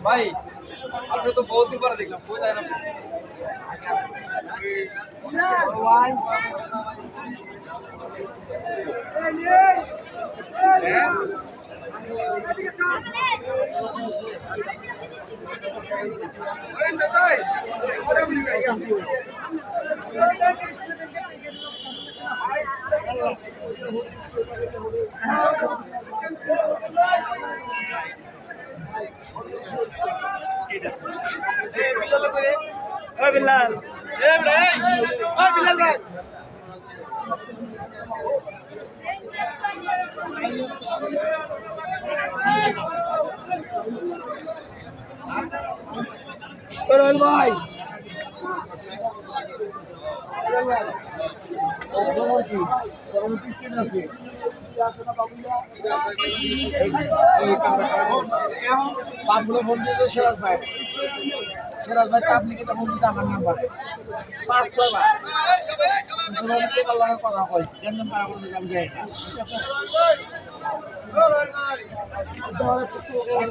ভাই আপনি তো বহুত দিন পরে দেখলাম কই যায় না। বিলাল বিলাল ভাই রোল ভাই বাপগুলো ফোন দিয়েছে, সিরাজ ভাই। সিরাজ ভাই তাবলিকে ফোন দিয়েছে আমার নাম্বারে পাঁচ, ছয় বার। কথা কইছি কেন পারা করে আমি যাই ঠিক আছে?